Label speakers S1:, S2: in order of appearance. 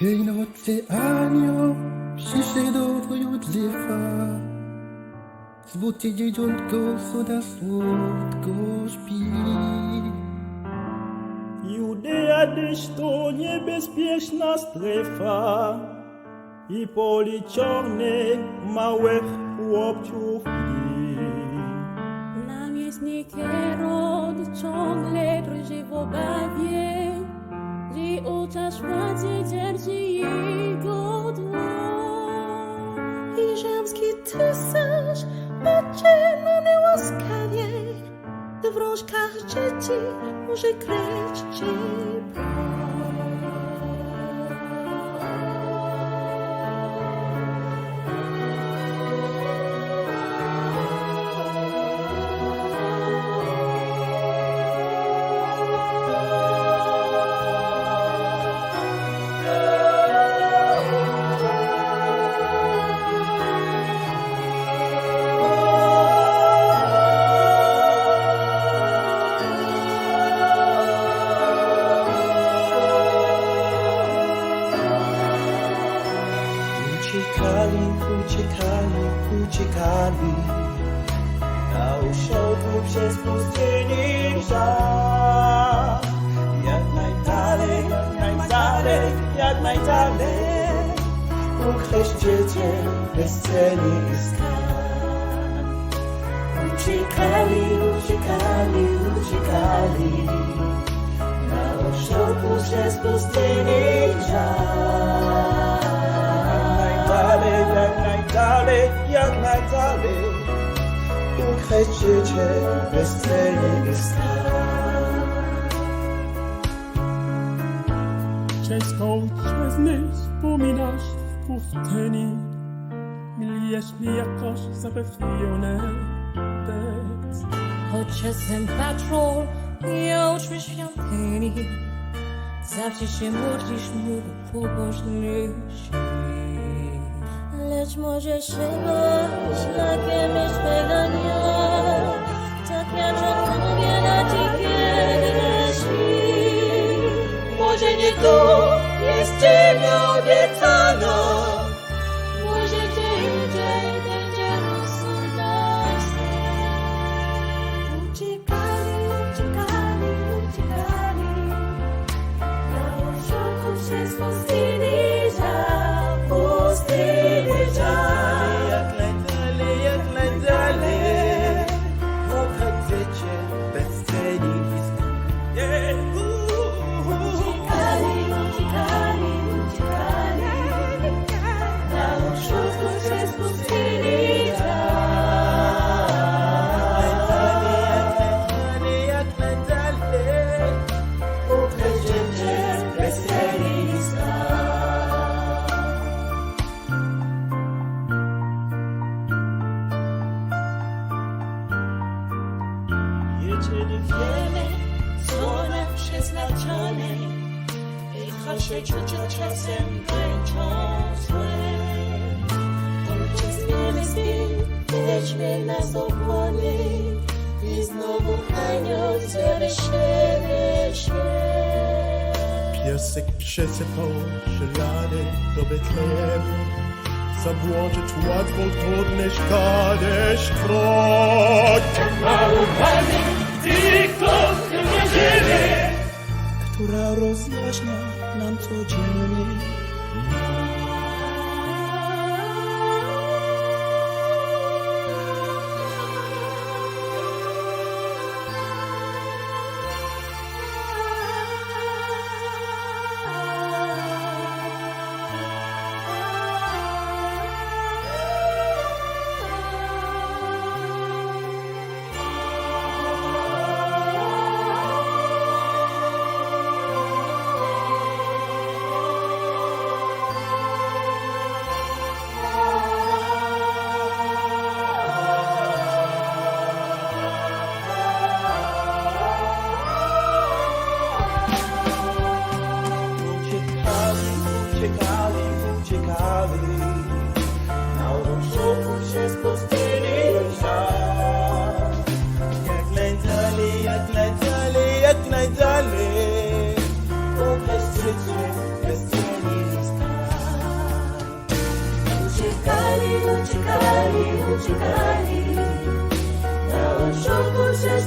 S1: Tej nocy anioł przyszedł do Józefa Złote dzieciątko, soda słodko śpi.
S2: Judea gdyż to niebezpieczna strefa i policzone małych chłopców i
S3: Namiestnik Herod ciągle drży w obawie, że oczas władzy dzierży jego. I rzymski cesarz patrzy na niełaskawie, gdy w rączkach dzieci może kryć
S4: Uciekali, uciekali, Na usiłku przez pustynię żal Jak najdalej, jak najdalej, jak najdalej. Ukryć dziecię bezcennie skan Uciekali, uciekali, uciekali. Na usiłku przez pustynię żal najdalej, jak najdalej, Ukryć życie bezcenny stan
S2: Českou łzy wspominasz w pustyni. Milijesz mi jakoś zapewnione tekst.
S3: Choć czasem patrzą i oczy świątyni, zawsze się modlisz mu do pobożności. Lecz może się bać szlakiem myślnego dnia, tak jak odpowie na dzikie śni. Może nie to jest ciebie obiecano, Choć się czucia czasem kończą złe Ojciec niebieski, weźmie nas obłony I znowu anioł zjawi się
S5: Piesek przesypał żelady do Betlejemu. Zabłożyć łatwo trudny szkadeś krok
S4: która rozjaśnia nam codziennie
S3: Чекалі, ну чекалі, та от чорту все ж